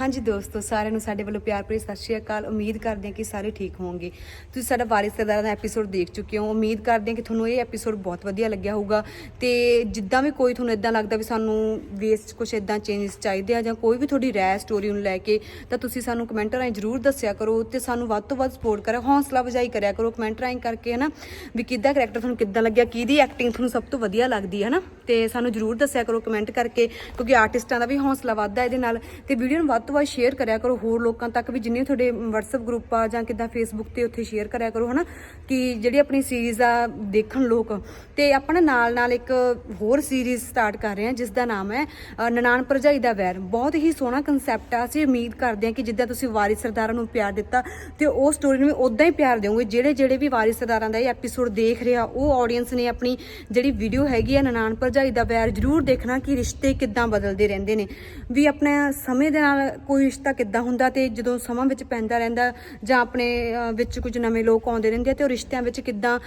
ਹਾਂਜੀ ਦੋਸਤੋ, ਸਾਰਿਆਂ ਨੂੰ ਸਾਡੇ ਵੱਲੋਂ ਪਿਆਰ ਭਰੀ ਸਤਿ ਸ਼੍ਰੀ ਅਕਾਲ। ਉਮੀਦ ਕਰਦੇ ਹਾਂ ਕਿ ਸਾਰੇ ਠੀਕ ਹੋਵੋਗੇ। ਤੁਸੀਂ ਸਾਡਾ ਵਾਰਿਸਦਾਰਾਂ ਦਾ ਐਪੀਸੋਡ ਦੇਖ ਚੁੱਕੇ ਹੋ। ਉਮੀਦ ਕਰਦੇ ਹਾਂ ਕਿ ਤੁਹਾਨੂੰ ਇਹ ਐਪੀਸੋਡ ਬਹੁਤ ਵਧੀਆ ਲੱਗਿਆ ਹੋਊਗਾ। ਤੇ ਜਿੱਦਾਂ ਵੀ ਕੋਈ ਤੁਹਾਨੂੰ ਇਦਾਂ ਲੱਗਦਾ ਵੀ ਸਾਨੂੰ ਵੇਸਟ ਕੁਝ ਇਦਾਂ ਚੇਂਜਸ ਚਾਹੀਦੇ ਆ ਜਾਂ ਕੋਈ ਵੀ ਤੁਹਾਡੀ ਰਾਏ ਸਟੋਰੀ ਨੂੰ ਲੈ ਕੇ, ਤਾਂ ਤੁਸੀਂ ਸਾਨੂੰ ਕਮੈਂਟ ਰਾਹੀਂ ਜਰੂਰ ਦੱਸਿਆ ਕਰੋ ਤੇ ਸਾਨੂੰ ਵੱਧ ਤੋਂ ਵੱਧ ਸਪੋਰਟ ਕਰਿਓ ਹੌਸਲਾ ਵਜਾਈ ਕਰਿਆ ਕਰੋ ਕਮੈਂਟ ਰਾਹੀਂ ਕਰਕੇ, ਹਨਾ? ਵੀ ਕਿੱਦਾਂ ਕਰੈਕਟਰ ਤੁਹਾਨੂੰ ਕਿੱਦਾਂ ਲੱਗਿਆ, ਕਿਹਦੀ ਐਕਟਿੰਗ ਤੁਹਾਨੂੰ ਸਭ ਤੋਂ ਵਧੀਆ ਲੱਗਦੀ ਹੈ ਹਨਾ? ਤੇ ਸਾਨੂੰ ਜਰੂਰ ਦੱਸਿਆ ਕਰੋ ਕਮੈਂਟ ਕਰਕੇ, ਕਿਉਂਕਿ ਆਰਟਿਸਟਾਂ ਦਾ ਵੀ ਹੌਸਲਾ ਵੱਧਦਾ ਇਹਦੇ ਨਾਲ। ਤੇ ਵੀਡੀਓ ਨੂੰ ਵੱਧ ਤੋਂ ਵੱਧ ਸ਼ੇਅਰ ਕਰਿਆ ਕਰੋ ਹੋਰ ਲੋਕਾਂ ਤੱਕ ਵੀ ਜਿੰਨੇ ਤੁਹਾਡੇ WhatsApp ਗਰੁੱਪ ਆ ਜਾਂ ਕਿੱਦਾਂ Facebook ਤੇ ਉੱਥੇ ਸ਼ੇਅਰ ਕਰਿਆ ਕਰੋ, ਹਨਾ? ਕਿ ਜਿਹੜੀ ਆਪਣੀ ਸੀਰੀਜ਼ ਆ ਦੇਖਣ ਲੋਕ। ਤੇ ਆਪਣਾ ਨਾਲ ਨਾਲ ਇੱਕ ਹੋਰ ਸੀਰੀਜ਼ ਸਟਾਰਟ ਕਰ ਰਹੇ ਹਾਂ ਜਿਸ ਦਾ ਨਾਮ ਹੈ ਨਨਾਨ ਨਨਾਣ ਭਰਜਾਈ ਦਾ ਵੈਰ। ਬਹੁਤ ਹੀ ਸੋਹਣਾ ਕਨਸੈਪਟ ਆ। ਅਸੀਂ ਉਮੀਦ ਕਰਦੇ ਹਾਂ ਕਿ ਜਿੱਦਾਂ ਤੁਸੀਂ ਵਾਰਿਸ ਸਰਦਾਰਾਂ ਨੂੰ ਪਿਆਰ ਦਿੱਤਾ, ਤੇ ਉਹ ਸਟੋਰੀ ਨੂੰ ਵੀ ਉਦਾਂ ਹੀ ਪਿਆਰ ਦਿਓਗੇ ਜਿਹੜੇ ਜਿਹੜੇ ਵੀ ਵਾਰਿਸ ਸਰਦਾਰਾਂ ਦਾ ਇਹ ਐਪੀਸੋਡ ਦੇਖ ਰਿਹਾ, ਉਹ ਆਡੀਅנס ਨੇ ਆਪਣੀ ਜਿਹੜੀ ਵੀਡੀਓ ਹੈਗੀ ਆ ਨਨਾਨ ਭਰਜਾਈ ਦਾ ਵੈਰ ਜ਼ਰੂਰ ਦੇਖਣਾ ਕਿ ਰਿਸ਼ਤੇ ਕਿੱਦਾਂ ਬਦਲਦੇ ਰਹਿੰਦੇ ਨੇ। ਵੀ ਆਪਣਾ ਸਮੇਂ ਦੇ ਨਾਲ ਕੋਈ ਰਿਸ਼ਤਾ ਕਿੱਦਾਂ ਹੁੰਦਾ ਤੇ ਜਦੋਂ ਸਮਾਂ ਵਿੱਚ ਪੈਂਦਾ ਰਹਿੰਦਾ, ਜਾਂ ਆਪਣੇ ਵਿੱਚ ਕੁਝ ਨਵੇਂ ਲੋਕ ਆਉਂਦੇ ਰਹਿੰਦੇ ਆ ਤੇ ਉਹ ਰਿਸ਼ਤਿਆਂ ਵਿੱਚ ਕਿੱਦਾਂ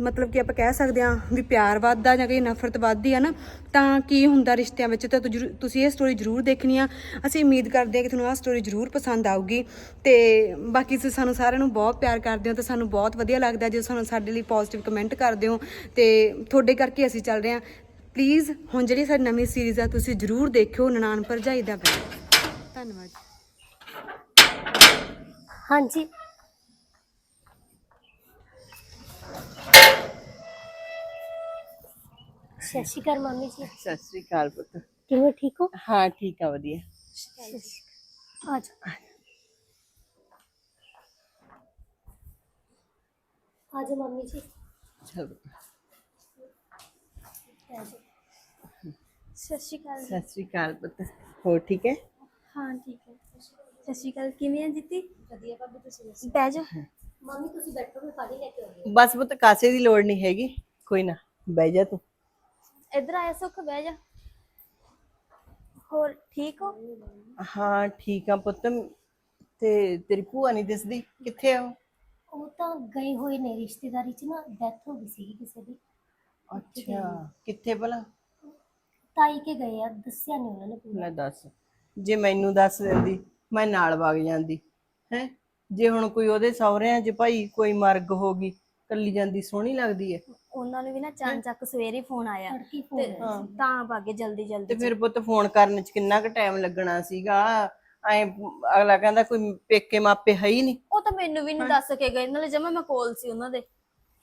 ਮਤਲਬ ਕਿ ਆਪਾਂ ਕਹਿ ਸਕਦੇ ਹਾਂ ਵੀ ਪਿਆਰ ਵੱਧਦਾ ਜਾਂ ਕਿ ਨਫ਼ਰਤ ਵੱਧਦੀ ਆ ਨਾ, ਤਾਂ ਕੀ ਹੁੰਦਾ ਰਿਸ਼ਤਿਆਂ ਵਿੱਚ? ਤਾਂ ਤੁ- ਤੁਸੀਂ ਇਹ ਸਟੋਰੀ ਜ਼ਰੂਰ ਦੇਖਣੀ ਆ। ਅਸੀਂ ਉਮੀਦ ਕਰਦੇ ਹਾਂ ਕਿ ਤੁਹਾਨੂੰ ਆਹ ਸਟੋਰੀ ਜ਼ਰੂਰ ਪਸੰਦ ਆਊਗੀ। ਤੇ ਬਾਕੀ ਤੁਸੀਂ ਸਾਨੂੰ ਸਾਰਿਆਂ ਨੂੰ ਬਹੁਤ ਪਿਆਰ ਕਰਦੇ ਹੋ ਤੇ ਸਾਨੂੰ ਬਹੁਤ ਵਧੀਆ ਲੱਗਦਾ ਜੇ ਸਾਨੂੰ ਸਾਡੇ ਲਈ ਪੋਜ਼ਿਟਿਵ ਕਮੈਂਟ ਕਰਦੇ ਹੋ ਤੇ ਤੁਹਾਡੇ ਕਰਕੇ ਅਸੀਂ ਚੱਲ ਰਹੇ ਹਾਂ। ਪਲੀਜ਼ ਹੁਣ ਜਿਹੜੀ ਸਾਡੀ ਨਵੀਂ ਸੀਰੀਜ਼ ਆ ਤੁਸੀਂ ਜ਼ਰੂਰ ਦੇਖਿਓ ਨਨਾਣ ਭਰਜਾਈ ਦਾ ਪਿਆਰ ਧੰਨਵਾਦ। ਹਾਂਜੀ। ਸਤਿ ਸ਼੍ਰੀ ਅਕਾਲ ਮੰਮੀ ਜੀ। ਸਤਿ ਸ੍ਰੀ ਅਕਾਲ ਪੁੱਤ। ਕਿਵੇਂ ਠੀਕ ਹੋ? ਹਾਂ ਠੀਕ ਆ ਵਧੀਆ। ਆ ਜਾ ਆ ਜਾ ਮੰਮੀ ਜੀ। ਚਲ। ਸਤਿ ਸ਼੍ਰੀ ਅਕਾਲ ਸਤਿ ਸ੍ਰੀ ਅਕਾਲ ਪੁੱਤ। ਹੋ ਠੀਕ ਹੈ? ਹਾਂ ਠੀਕ ਹੈ। ਸਤਿ ਸ਼੍ਰੀ ਅਕਾਲ। ਕਿਵੇਂ ਆ ਜੀਤੀ? ਵਧੀਆ ਭਾਬੀ ਤੁਸੀਂ ਦੱਸੋ? ਬਹਿ ਜਾ ਮੰਮੀ ਤੁਸੀਂ ਬੈਠੋ ਮੈਂ ਪਾਣੀ ਲੈ ਕੇ ਆਉਂਦੀ ਬਸ ਪੁੱਤ ਕਾਸੇ ਦੀ ਲੋੜ ਨਹੀਂ ਹੈਗੀ। ਕੋਈ ਨਾ ਬਹਿ ਜਾ ਤੂੰ। ਇੱਧਰ ਆਇਆ ਸੁੱਖ ਬਹਿ ਜਾ। ਹੋਰ ਠੀਕ ਹੋ? ਹਾਂ ਠੀਕ ਆ ਪੁੱਤ। ਤੇ ਤੇਰੀ ਭੂਆ ਨਹੀਂ ਦਿਸਦੀ? ਕਿੱਥੇ ਆ ਉਹ? ਉਹ ਤਾਂ ਗਏ ਹੋਏ ਨੇ ਰਿਸ਼ਤੇਦਾਰੀ ਚ ਨਾ ਡੈਥ ਹੋ ਗਈ ਸੀ ਕਿਸੇ ਦੀ। ਅੱਛਾ। ਕਿੱਥੇ ਭਲਾ? ਤਾਈ ਕੇ ਗਏ ਆ ਦੱਸਿਆ ਨਹੀਂ ਉਹਨਾਂ ਨੇ ਪੂਰਾ ਲੈ ਦੱਸ। ਜੇ ਮੈਨੂੰ ਦੱਸ ਦਿੰਦੀ ਮੈਂ ਨਾਲ ਵਗ ਜਾਂਦੀ ਹੈ? ਜੇ ਹੁਣ ਕੋਈ ਉਹਦੇ ਸਹੁਰਿਆਂ 'ਚ ਭਾਈ ਕੋਈ ਮਰਗ ਹੋ ਗਈ ਕੱਲੀ ਜਾਂਦੀ ਸੋਹਣੀ ਲੱਗਦੀ ਹੈ ਉਹਨਾਂ ਨੂੰ ਵੀ ਨਾ ਚਾਂ ਚੱਕ ਸਵੇਰੇ ਫੋਨ ਆਇਆ। ਤੇ ਤਾਂ ਭਾਗੇ ਜਲਦੀ ਤੇ ਜਲਦੀ ਫਿਰ ਪੁੱਤ ਫੋਨ ਕਰਨ 'ਚ ਕਿੰਨਾ ਕੁ ਟਾਈਮ ਲੱਗਣਾ ਸੀਗਾ? ਐ ਅਗਲਾ ਕਹਿੰਦਾ ਕੋਈ ਪੇਕੇ ਮਾਪੇ ਹੈ ਹੀ ਨਹੀਂ ਉਹ ਤਾਂ ਮੈਨੂੰ ਵੀ ਨਹੀਂ ਦੱਸ ਕੇ ਗਏ ਨਾਲੇ ਜਮਾ ਮੈਂ ਕੋਲ ਸੀ ਉਹਨਾਂ ਦੇ।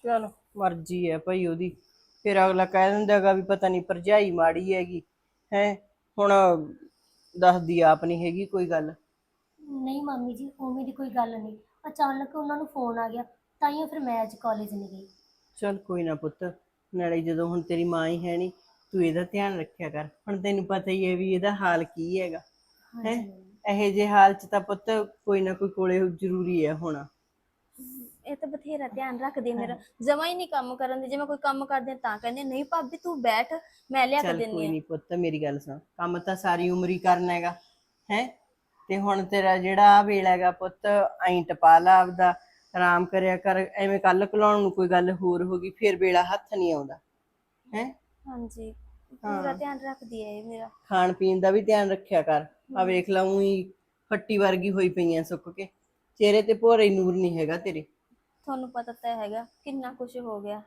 ਚਲ ਮਰਜ਼ੀ ਹੈ ਭਾਈ ਉਹਦੀ। ਫਿਰ ਅਗਲਾ ਕਹਿ ਦਿੰਦਾਗਾ ਵੀ ਪਤਾ ਨਹੀਂ ਭਰਜਾਈ ਮਾੜੀ ਹੈਗੀ ਹੈ ਹੁਣ ਦੱਸਦੀ ਆਪ ਨਹੀਂ ਹੈਗੀ ਕੋਈ ਗੱਲ। ਨਹੀਂ ਮੰਮੀ ਜੀ ਉਵੇਂ ਦੀ ਕੋਈ ਗੱਲ ਨਹੀਂ। ਅਚਾਨਕ ਉਹਨਾਂ ਨੂੰ ਫੋਨ ਆ ਗਿਆ ਤਾਈਓ ਫਿਰ ਮੈਂ ਅੱਜ ਕਾਲਜ ਨਹੀਂ ਗਈ। ਚਲ ਕੋਈ ਨਾ ਪੁੱਤ ਨਾਲੇ ਜਦੋਂ ਹੁਣ ਤੇਰੀ ਮਾਂ ਹੀ ਹੈ ਨਹੀਂ ਤੂੰ ਇਹਦਾ ਧਿਆਨ ਰੱਖਿਆ ਕਰ। ਹੁਣ ਤੈਨੂੰ ਪਤਾ ਹੀ ਹੈ ਵੀ ਇਹਦਾ ਹਾਲ ਕੀ ਹੈਗਾ ਹੈ। ਇਹੋ ਜਿਹੇ ਹਾਲ 'ਚ ਤਾਂ ਪੁੱਤ ਕੋਈ ਨਾ ਕੋਈ ਕੋਲੇ ਜ਼ਰੂਰੀ ਹੈ ਹੋਣਾ। ਇਹ ਤਾਂ ਬਥੇਰਾ ਧਿਆਨ ਰੱਖਦੇ ਮੇਰਾ। ਜਮਾ ਹੀ ਨਹੀਂ ਕੰਮ ਕਰਨ ਦੇ। ਜੇ ਮੈਂ ਕੋਈ ਕੰਮ ਕਰਦੀ ਤਾਂ ਕਹਿੰਦੇ ਨਹੀਂ ਭਾਬੀ ਤੂੰ ਬੈਠ ਮੈਂ ਲਿਆ ਕੇ ਚੱਲ ਕੋਈ ਨਹੀਂ ਪੁੱਤ ਮੇਰੀ ਗੱਲ ਸੁਣ। ਕੰਮ ਤਾਂ ਸਾਰੀ ਉਮਰ ਹੀ ਕਰਨਾ ਹੈਗਾ ਹੈ? ਤੇ ਹੁਣ ਤੇਰਾ ਜਿਹੜਾ ਆ ਵੇਲਾ ਹੈਗਾ ਪੁੱਤ ਐਂ ਟਪਾ ਲਾ ਆਪਦਾ ਆਰਾਮ ਕਰਿਆ ਕਰ। ਐਵੇਂ ਕੱਲ ਕਲਾਉਣ ਨੂੰ ਕੋਈ ਗੱਲ ਹੋਰ ਹੋ ਗਈ ਫਿਰ ਵੇਲਾ ਹੱਥ ਨਹੀਂ ਆਉਂਦਾ। ਹੈ? ਹਾਂਜੀ। ਪੂਰਾ ਧਿਆਨ ਰੱਖਦੀ ਹੈ ਇਹ ਮੇਰਾ। ਖਾਣ ਪੀਣ ਦਾ ਵੀ ਧਿਆਨ ਰੱਖਿਆ ਕਰ। ਆ ਵੇਖ ਲਾ ਹੀ ਫੱਟੀ ਵਰਗੀ ਹੋਈ ਪਈਆਂ ਸੁੱਕ ਕੇ। ਚਿਹਰੇ ਤੇ ਭੋਰੇ ਨੂਰ ਨਹੀਂ ਹੈਗਾ ਤੇਰੇ। ਤੁਹਾਨੂੰ ਪਤਾ ਤਾਂ ਹੈਗਾ ਕਿੰਨਾ ਕੁਝ ਹੋ ਗਿਆ।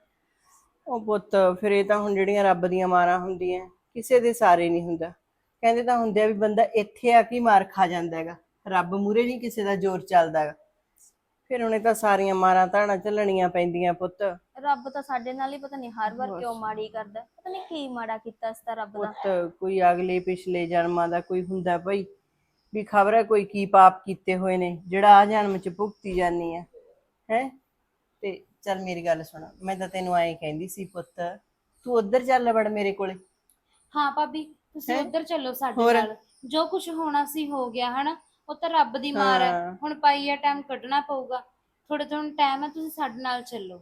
ਉਹ ਪੁੱਤ ਫਿਰ ਇਹ ਤਾਂ ਹੁਣ ਜਿਹੜੀਆਂ ਰੱਬ ਦੀਆਂ ਮਾਰਾਂ ਹੁੰਦੀਆਂ ਕਿਸੇ ਦੇ ਸਾਰੇ ਨਹੀਂ ਹੁੰਦਾ। ਕਹਿੰਦੇ ਤਾਂ ਹੁੰਦੇ ਆ ਵੀ ਬੰਦਾ ਇੱਥੇ ਆ ਕੇ ਮਾਰ ਖਾ ਜਾਂਦਾ ਹੈਗਾ। ਰੱਬ ਮੂਰੇ ਨਹੀਂ ਕਿਸੇ ਦਾ ਜ਼ੋਰ ਚੱਲਦਾ ਹੈਗਾ। ਫਿਰ ਉਹਨੇ ਤਾਂ ਸਾਰੀਆਂ ਮਾਰਾਂ ਧਾਣਾ ਝੱਲਣੀਆਂ ਪੈਂਦੀਆਂ ਪੁੱਤ। ਰੱਬ ਤਾਂ ਸਾਡੇ ਨਾਲ ਹੀ ਪਤਾ ਨਹੀਂ ਹਰ ਵਾਰ ਕਿਉਂ ਮਾੜੀ ਕਰਦਾ। ਪਤਾ ਨਹੀਂ ਕੀ ਮਾੜਾ ਕੀਤਾ ਇਸ ਤਾਂ ਰੱਬ ਦਾ। ਪੁੱਤ ਕੋਈ ਅਗਲੇ ਪਿਛਲੇ ਜਨਮਾਂ ਦਾ ਕੋਈ ਹੁੰਦਾ ਭਾਈ ਵੀ ਖਬਰ ਹੈ ਕੋਈ ਕੀ ਪਾਪ ਕੀਤੇ ਹੋਏ ਨੇ ਜਿਹੜਾ ਆ ਜਨਮ ਚ ਭੁਗਤੀ ਜਾਨੀ ਆ ਹੈ? ਤੇ ਚੱਲ ਮੇਰੀ ਗੱਲ ਸੁਣ ਮੈਂ ਤਾਂ ਤੈਨੂੰ ਐਂ ਕਹਿੰਦੀ ਸੀ ਪੁੱਤ ਤੂੰ ਉੱਧਰ ਚੱਲ ਵੜ ਮੇਰੇ ਕੋਲੇ। ਹਾਂ ਭਾਬੀ ਤੁਸੀਂ ਹੈਂ? ਉੱਧਰ ਚੱਲੋ ਸਾਡੇ ਹੋਰ? ਨਾਲ। ਜੋ ਕੁਝ ਹੋਣਾ ਸੀ ਹੋ ਗਿਆ ਹਨਾ? ਉਹ ਤਾਂ ਰੱਬ ਦੀ ਮਾਰ ਹੈ। ਹਾਂ। ਹੁਣ ਪਾਈ ਆ ਟਾਈਮ ਕੱਢਣਾ ਪਊਗਾ। ਥੋੜੇ ਥੋੜਾ ਟਾਈਮ ਹੈ ਤੁਸੀਂ ਸਾਡੇ ਨਾਲ ਚੱਲੋ।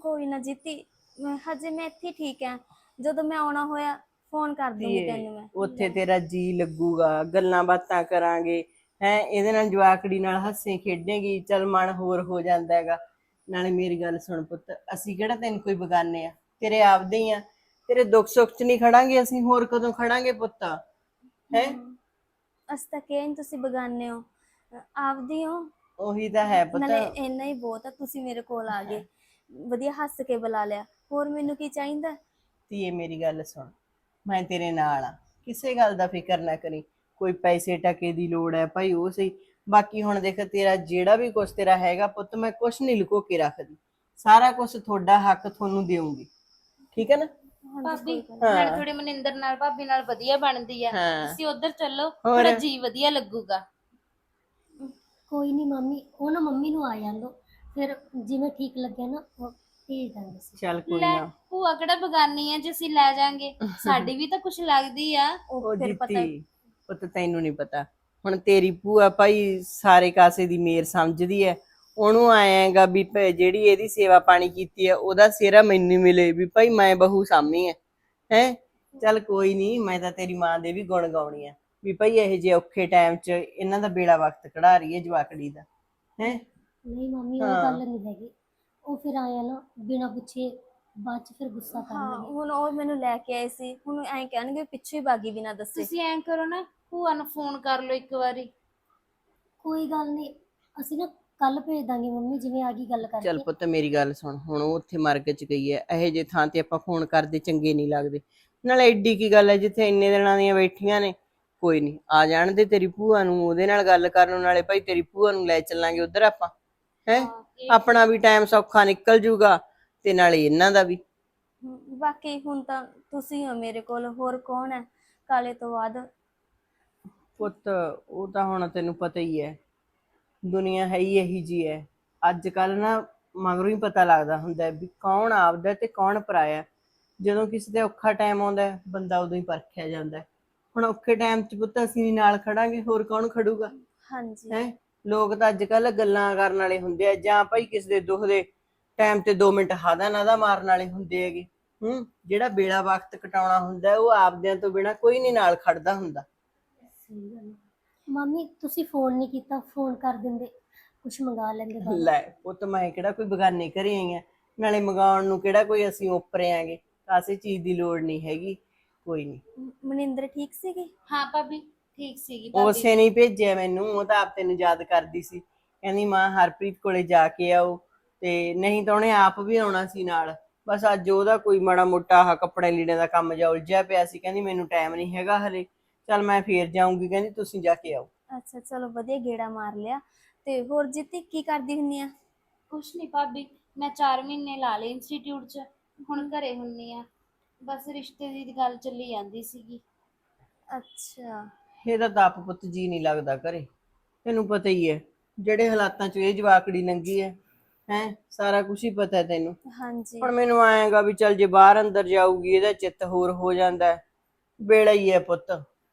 ਕੋਈ ਨਾ ਜੀਤੀ ਮੈਂ ਹਜੇ ਮੈਂ ਇੱਥੇ ਹੀ ਠੀਕ ਆ ਜਦੋਂ ਮੈਂ ਆਉਣਾ ਹੋਇਆ ਫੋਨ ਕਰ ਦੂੰਗੀ ਧੀਏ, ਤੈਨੂੰ ਮੈਂ। ਉੱਥੇ ਤੇਰਾ ਜੀ ਲੱਗੂਗਾ ਗੱਲਾਂ ਬਾਤਾਂ ਕਰਾਂਗੇ। ਹੈ ਇਹਦੇ ਨਾਲ ਜਵਾਕੜੀ ਨਾਲ ਹੱਸੇ ਖੇਡੇਗੀ ਚਲ ਮਨ ਹੋਰ ਹੋ ਜਾਂਦਾ ਹੈਗਾ। ਨਾਲੇ ਮੇਰੀ ਗੱਲ ਸੁਣ ਪੁੱਤ ਅਸੀਂ ਕਿਹੜਾ ਤੈਨੂੰ ਕੋਈ ਬਗਾਨੇ ਆ? ਤੇਰੇ ਆਪਦੇ ਹੀ ਆ। ਤੇਰੇ ਦੁੱਖ ਸੁੱਖ 'ਚ ਨਹੀਂ ਖੜਾਂਗੇ ਅਸੀਂ ਹੋਰ ਕਦੋਂ ਖੜਾਂਗੇ ਪੁੱਤ? ਹੈ? ਅਸ ਤਾਂ ਕਿਹਾ ਨੀ ਤੁਸੀਂ ਬਗਾਨੇ ਹੋ। ਆਪਦੀ ਹੋ ਉਹੀ ਤਾਂ ਹੈ ਨਾਲੇ ਪੁੱਤ ਇੰਨਾ ਹੀ ਬਹੁਤ ਆ ਤੁਸੀਂ ਮੇਰੇ ਕੋਲ ਆ ਗਏ। ਵਧੀਆ ਹੱਸ ਕੇ ਬੁਲਾ ਲਿਆ। ਹੋਰ ਮੈਨੂੰ ਕੀ ਚਾਹੀਦਾ? ਧੀਏ ਮੇਰੀ ਗੱਲ ਸੁਣ। ਮੈਂ ਤੇਰੇ ਨਾਲ ਆ। ਕਿਸੇ ਗੱਲ ਦਾ ਫਿਕਰ ਨਾ ਕਰੀ। ਕੋਈ ਪੈਸੇ ਟਕੇ ਦੀ ਲੋੜ ਹੈ ਭਾਈ ਉਹ ਸਹੀ। ਬਾਕੀ ਹੁਣ ਦੇਖ ਤੇਰਾ ਜਿਹੜਾ ਵੀ ਕੁਛ ਤੇਰਾ ਹੈਗਾ ਪੁੱਤ ਮੈਂ ਕੁਛ ਨਹੀਂ ਲੁਕੋ ਕੇ ਰੱਖਦੀ। ਸਾਰਾ ਕੁਛ ਤੁਹਾਡਾ ਹੱਕ ਤੁਹਾਨੂੰ ਦੇਵਾਂਗੀ ਠੀਕ ਹੈ ਨਾ? ਭਾਬੀ। ਨਾਲੇ ਥੋੜੀ ਮਨਿੰਦਰ ਨਾਲ ਭਾਬੀ ਨਾਲ ਵਧੀਆ ਬਣਦੀ ਆ। ਹਾਂ। ਤੁਸੀਂ ਉਧਰ ਚੱਲੋ? ਥੋੜਾ ਜੀ ਵਧੀਆ ਲੱਗੂਗਾ। ਕੋਈ ਨਹੀਂ ਮੰਮੀ ਉਹ ਨਾ ਮੰਮੀ ਨੂੰ ਆ ਜਾਂਦੋ। ਫਿਰ ਜਿਵੇਂ ਠੀਕ ਲੱਗਿਆ ਨਾ ਉਹ ਭੇਜ ਦਾਂਗੇ ਅਸੀਂ ਚੱਲ ਕੋਈ ਲੈ ਨਾ। ਭੂਆ ਕਿਹੜਾ ਬਗਾਨੀ ਆ ਜੇ ਅਸੀਂ ਲੈ ਜਾਾਂਗੇ। ਸਾਡੀ ਵੀ ਤਾਂ ਕੁਛ ਲੱਗਦੀ ਆ। ਉਹ ਉਹ ਫਿਰ ਪਤਾ ਜਿੱਤੀ। ਪੁੱਤ ਤੈਨੂੰ ਨਹੀਂ ਪਤਾ। ਹੁਣ ਤੇਰੀ ਭੂਆ ਭਾਈ ਸਾਰੇ ਕਾਸੇ ਦੀ ਮੇਰ ਸਮਝਦੀ ਐ। ਉਹਨੂੰ ਆਏਗਾ ਵੀ ਭੈ ਜਿਹੜੀ ਇਹਦੀ ਸੇਵਾ ਪਾਣੀ ਕੀਤੀ ਐ ਉਹਦਾ ਸਿਹਰਾ ਮੈਨੂੰ ਮਿਲੇ ਵੀ ਭਾਈ ਮੈਂ ਬਹੂ ਸਾਮੀ ਐ। ਹੈ? ਚੱਲ ਕੋਈ ਨਹੀਂ ਮੈਂ ਤਾਂ ਤੇਰੀ ਮਾਂ ਦੇ ਵੀ ਗੁਣ ਗਾਉਣੀ ਆ ਵੀ ਭਾਈ ਇਹ ਜੇ ਔਖੇ ਟਾਈਮ 'ਚ ਇਹਨਾਂ ਦਾ ਬੇੜਾ ਵਕਤ ਕਢਾ ਰਹੀ ਐ ਜਵਾਕੜੀ ਦਾ। ਹੈ? ਨਹੀਂ ਮੰਮੀ ਉਹ ਹਾਂ। ਗੱਲ ਨਹੀਂ ਹੈਗੀ। ਉਹ ਫਿਰ ਆਇਆ ਨਾ ਬਿਨਾਂ ਪੁੱਛੇ ਬਾਅਦ ਚ ਫਿਰ ਗੁੱਸਾ ਹਾਂ ਕਰਨਗੇ ਹੁਣ ਉਹ ਮੈਨੂੰ ਲੈ ਕੇ ਆਏ ਸੀ। ਹੁਣ ਐਂ ਕਹਿਣਗੇ ਪਿੱਛੇ ਹੀ ਬਾਗੀ ਬਿਨਾ ਦੱਸੇ। ਤੁਸੀਂ ਐਂ ਕਰੋ ਨਾ ਭੂਆ ਨੂੰ ਫੋਨ ਕਰ ਲਓ ਇੱਕ ਵਾਰੀ। ਕੋਈ ਗੱਲ ਨਹੀਂ ਅਸੀਂ ਨਾ ਕੱਲ ਭੇਜ ਦਾਂਗੇ ਮੰਮੀ ਜਿਵੇਂ ਆ ਗਈ ਗੱਲ ਚੱਲ ਕਰਕੇ ਪੁੱਤ ਮੇਰੀ ਗੱਲ ਸੁਣ ਹੁਣ ਉਹ ਉੱਥੇ ਮਰਗ ਚ ਗਈ ਐ ਇਹੋ ਜੇ ਥਾਂ ਤੇ ਆਪਾਂ ਫੋਨ ਕਰਦੇ ਚੰਗੇ ਨਹੀਂ ਲੱਗਦੇ। ਨਾਲੇ ਐਡੀ ਕੀ ਗੱਲ ਐ ਜਿੱਥੇ ਇੰਨੇ ਦਿਨਾਂ ਦੀਆਂ ਬੈਠੀਆਂ ਨੇ। ਕੋਈ ਨਹੀਂ ਆ ਜਾਣ ਦੇ ਤੇਰੀ ਭੂਆ ਨੂੰ ਉਹਦੇ ਨਾਲ ਗੱਲ ਕਰਨ ਨਾਲੇ ਭਾਈ ਤੇਰੀ ਭੂਆ ਨੂੰ ਲੈ ਚੱਲਾਂਗੇ ਉਧਰ ਆਪਾਂ ਹੈ? ਆਪਣਾ ਵੀ ਟਾਈਮ ਸੌਖਾ ਨਿਕਲ ਜੂਗਾ ਤੇ ਨਾਲੇ ਇਹਨਾਂ ਦਾ ਵੀ। ਬਾਕੀ ਹੁਣ ਤਾਂ ਤੁਸੀਂ ਹੋ ਮੇਰੇ ਕੋਲ ਹੋਰ ਕੌਣ ਹੈ ਕਾਲੇ ਤੋਂ ਬਾਅਦ ਪੁੱਤ ਉਹ ਤਾਂ ਹੁਣ ਤੈਨੂੰ ਪਤਾ ਹੀ ਹੈ। ਦੁਨੀਆ ਹੈ ਹੀ ਇਹੀ ਜੀ ਹੈ। ਅੱਜ ਕੱਲ ਨਾ ਮਗਰੋਂ ਹੀ ਪਤਾ ਲੱਗਦਾ ਹੁੰਦਾ ਹੈ ਵੀ ਕੌਣ ਆਪਦਾ ਤੇ ਕੌਣ ਪਰਾਇਆ। ਜਦੋਂ ਕਿਸੇ ਤੇ ਔਖਾ ਟਾਈਮ ਆਉਂਦਾ ਹੈ, ਬੰਦਾ ਉਦੋਂ ਹੀ ਪਰਖਿਆ ਜਾਂਦਾ। ਹੈ। ਹੁਣ ਔਖੇ ਟਾਈਮ 'ਚ ਪੁੱਤ ਅਸੀਂ ਨਹੀਂ ਨਾਲ ਖੜਾਂਗੇ ਹੋਰ ਕੌਣ ਖੜੂਗਾ? ਹਾਂਜੀ। ਹੈ? ਲੋਕ ਤਾਂ ਅੱਜ ਕੱਲ ਗੱਲਾਂ ਕਰਨ ਵਾਲੇ ਹੁੰਦੇ ਆ ਜਾਂ ਭਾਈ ਕਿਸੇ ਦੇ ਦੁੱਖ ਦੇ ਟਾਈਮ ਤੇ 2 ਮਿੰਟ ਹਾਦਾ ਨਾਦਾ ਮਾਰਨ ਵਾਲੇ ਹੁੰਦੇ ਹੈਗੇ। ਹੂੰ? ਜਿਹੜਾ ਬੇੜਾ ਵਕਤ ਕਟਾਉਣਾ ਹੁੰਦਾ ਹੈ, ਉਹ ਆਪਦਿਆਂ ਤੋਂ ਬਿਨਾ ਕੋਈ ਨਹੀਂ ਨਾਲ ਖੜਦਾ ਹੁੰਦਾ। ਸਹੀ ਗੱਲ ਹੈ। ਮੰਮੀ ਤੁਸੀਂ ਫੋਨ ਨਹੀਂ ਕੀਤਾ ਫੋਨ ਕਰ ਦਿੰਦੇ। ਕੁਝ ਮੰਗਾ ਲੈਂਦੇ ਬਾਹਰ। ਲੈ ਪੁੱਤ ਮੈਂ ਕਿਹੜਾ ਕੋਈ ਬਗਾਨੇ ਘਰੇ ਆਈ ਆ? ਨਾਲੇ ਮੰਗਾਉਣ ਨੂੰ ਕਿਹੜਾ ਕੋਈ ਅਸੀਂ ਆਂਗੇ? ਕਾਸੇ ਚੀਜ਼ ਦੀ ਲੋੜ ਨਹੀਂ ਹੈਗੀ। ਕੋਈ ਨਹੀਂ ਮਨਿੰਦਰ ਠੀਕ ਸੀਗੀ? ਹਾਂ ਭਾਬੀ ਠੀਕ ਸੀਗੀ ਭਾਬੀ। ਉਸੇ ਨਹੀਂ ਭੇਜਿਆ ਮੈਨੂੰ ਉਹ ਤਾਂ ਆਪ ਤੈਨੂੰ ਯਾਦ ਕਰਦੀ ਸੀ। ਕਹਿੰਦੀ ਮਾਂ ਹਰਪ੍ਰੀਤ ਕੋਲੇ ਜਾ ਕੇ ਆਓ। ਤੇ ਨਹੀਂ ਤਾਂ ਉਹਨੇ ਆਪ ਵੀ ਆਉਣਾ ਸੀ ਨਾਲ। ਬਸ ਅੱਜ ਉਹਦਾ ਕੋਈ ਮਾੜਾ ਮੋਟਾ ਆਹ ਕੱਪੜੇ ਲੀੜੇ ਦਾ ਕੰਮ ਜਾ ਉਲਝਿਆ ਪਿਆ ਸੀ। ਕਹਿੰਦੀ ਮੈਨੂੰ ਟਾਈਮ ਨਹੀਂ ਹੈਗਾ ਹਲੇ। ਚੱਲ ਮੈਂ ਫੇਰ ਜਾਊਂਗੀ ਕਹਿੰਦੀ ਤੁਸੀਂ ਜਾ ਕੇ ਆਓ। ਅੱਛਾ ਚਲੋ ਵਧੀਆ ਗੇੜਾ ਮਾਰ ਲਿਆ। ਤੇ ਹੋਰ ਜਿੱਤੀ ਕੀ ਕਰਦੀ ਹੁੰਨੀ ਆ? ਕੁਛ ਨਹੀਂ ਭਾਬੀ ਮੈਂ 4 ਮਹੀਨੇ ਲਾ ਲਏ ਇੰਸਟੀਚਿਊਟ 'ਚ ਹੁਣ ਘਰੇ ਹੁੰਨੀ ਆ। ਬਸ ਰਿਸ਼ਤੇ ਦੀ ਗੱਲ ਚੱਲੀ ਜਾਂਦੀ ਸੀਗੀ। ਅੱਛਾ। ਇਹਦਾ ਤਾਂ ਆਪ ਪੁੱਤ ਜੀ ਨਹੀਂ ਲੱਗਦਾ ਘਰੇ। ਤੈਨੂੰ ਪਤਾ ਹੀ ਹੈ ਜਿਹੜੇ ਹਾਲਾਤਾਂ 'ਚ ਇਹ ਜਵਾਕੜੀ ਲੰਗੀ ਹੈ ਹੈ ਸਾਰਾ ਕੁਝ ਹੀ ਪਤਾ ਹੈ ਤੈਨੂੰ। ਹਾਂਜੀ। ਹੁਣ ਮੈਨੂੰ ਆਏਗਾ ਵੀ ਚੱਲ ਜੇ ਬਾਹਰ ਅੰਦਰ ਜਾਊਗੀ ਇਹਦਾ ਚਿੱਤ ਹੋਰ ਹੋ ਜਾਂਦਾ ਹੈ। ਵੇਲਾ ਹੀ ਹੈ ਪੁੱਤ।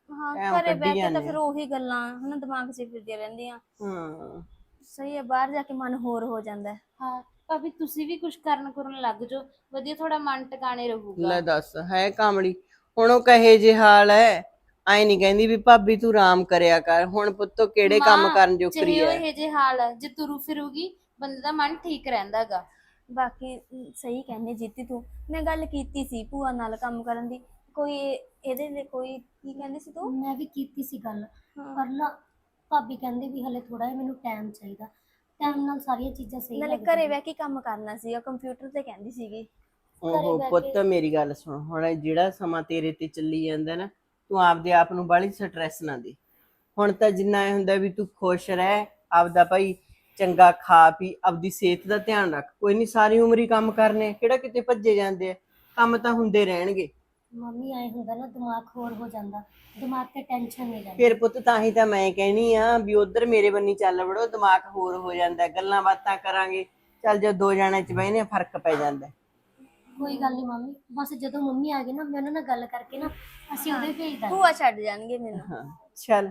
ਹਾਂ ਘਰੇ ਕੱਢੀ ਬੈਠ ਕੇ ਤਾਂ ਜਾਂਦੇ ਫਿਰ ਉਹੀ ਗੱਲਾਂ ਹਨਾ ਦਿਮਾਗ 'ਚ ਫਿਰਦੀਆਂ ਰਹਿੰਦੀਆਂ। ਹਾਂ। ਸਹੀ ਹੈ ਬਾਹਰ ਜਾ ਕੇ ਮਨ ਹੋਰ ਹੋ ਜਾਂਦਾ। ਹੈ ਹਾਂ ਭਾਬੀ ਤੁਸੀਂ ਵੀ ਕੁਝ ਕਰਨ ਕਰਨ ਲੱਗ ਜਾਓ ਵਧੀਆ ਥੋੜਾ ਮਨ ਟਿਕਾਣੇ ਰਹੂਗਾ। ਲੈ ਦੱਸ ਹੈ ਕਾਮੜੀ? ਹੁਣ ਉਹ ਕਹੇ ਜੇ ਹਾਲ ਹੈ ਐ ਨਹੀਂ ਕਹਿੰਦੀ ਵੀ ਭਾਬੀ ਤੂੰ ਆਰਾਮ ਕਰਿਆ ਕਰ ਹੁਣ ਪੁੱਤੋ ਕਿਹੜੇ ਕੰਮ ਮਾਂ, ਕਰਨ ਜੋਕਰੀ ਚਾਹੇ ਉਹ ਹੈ ਇਹ ਜੇ ਹਾਲ ਹੈ ਜੇ ਤੁਰੂ ਫਿਰੂਗੀ ਬੰਦੇ ਦਾ ਮਨ ਠੀਕ ਰਹਿੰਦਾਗਾ। ਬਾਕੀ ਅਮ, ਸਹੀ ਕਹਿੰਦੇ ਜੀਤੀ ਤੂੰ। ਮੈਂ ਗੱਲ ਕੀਤੀ ਸੀ ਭੂਆ ਨਾਲ ਕੰਮ ਕਰਨ ਦੀ ਕੋਈ ਇਹਦੇ ਲਈ ਕੋਈ ਕੀ ਕਹਿੰਦੀ ਸੀ ਤੂੰ? ਮੈਂ ਵੀ ਕੀਤੀ ਸੀ ਗੱਲ। ਹਾਂ। ਪਰ ਨਾ ਭਾਬੀ ਕਹਿੰਦੇ ਵੀ ਹਲੇ ਥੋੜਾ ਜਿਹਾ ਮੈਨੂੰ ਟਾਈਮ ਚਾਹੀਦਾ। ਟਾਈਮ ਨਾਲ ਸਾਰੀਆਂ ਚੀਜ਼ਾਂ ਸਹੀ ਨਾਲੇ ਲੱਗਦੀਆਂ ਘਰੇ ਬਹਿ ਕੇ ਕੰਮ ਕਰਨਾ ਸੀਗਾ ਕੰਪਿਊਟਰ ਤੇ ਕਹਿੰਦੀ ਸੀਗੀ। ਓਹੋ ਬਹਿ ਪੁੱਤ ਮੇਰੀ ਗੱਲ ਸੁਣ। ਹੁਣ ਇਹ ਜਿਹੜਾ ਸਮਾਂ ਤੇਰੇ ਤੇ ਚੱਲੀ ਜਾਂਦਾ ਨਾ ਤੂੰ ਆਪਦੇ ਆਪ ਨੂੰ ਬਾਹਲੀ ਸਟ੍ਰੈਸ ਨਾ ਦੇ। ਹੁਣ ਤਾਂ ਜਿੰਨਾ ਇਹ ਹੁੰਦਾ ਵੀ ਤੂੰ ਖੁਸ਼ ਰਹਿ ਆਪਦਾ ਭਾਈ ਚੰਗਾ ਖਾ ਪੀ ਆਪਦੀ ਸਿਹਤ ਦਾ ਧਿਆਨ ਰੱਖ। ਕੋਈ ਨਹੀਂ ਸਾਰੀ ਉਮਰ ਹੀ ਕੰਮ ਕਰਨੇ ਕਿਹੜਾ ਕਿਤੇ ਭੱਜੇ ਜਾਂਦੇ ਆ। ਕੰਮ ਤਾਂ ਹੁੰਦੇ ਰਹਿਣਗੇ। ਮੰਮੀ ਆਏ ਹੁੰਦਾ ਨਾ ਦਿਮਾਗ ਹੋਰ ਹੋ ਜਾਂਦਾ। ਦਿਮਾਗ ਤੇ ਟੈਨਸ਼ਨ ਨਹੀਂ ਰਹਿੰਦੀ। ਫਿਰ ਪੁੱਤ ਤਾਂ ਹੀ ਤਾਂ ਮੈਂ ਕਹਿਣੀ ਆ ਵੀ ਉਧਰ ਮੇਰੇ ਬੰਨੀ ਚੱਲ ਵੜੋ ਦਿਮਾਗ ਹੋਰ ਹੋ ਜਾਂਦਾ। ਗੱਲਾਂ ਬਾਤਾਂ ਕਰਾਂਗੇ। ਚੱਲ ਜੇ ਦੋ ਜਣਿਆਂ ਚ ਬਹਿਨੇ ਫ਼ਰਕ ਪੈ ਜਾਂਦਾ। ਕੋਈ ਗੱਲ ਨਹੀਂ ਮੰਮੀ ਬਸ ਜਦੋਂ ਮੰਮੀ ਆ ਗਏ ਨਾ ਮੈਂ ਉਹਨਾਂ ਨਾਲ ਗੱਲ ਕਰਕੇ ਨਾ ਅਸੀਂ ਉਹਦੇ ਭੇਜ ਦਾਂਗੇ ਭੂਆ ਛੱਡ ਜਾਣਗੇ ਮੈਨੂੰ। ਹਾਂ ਚੱਲ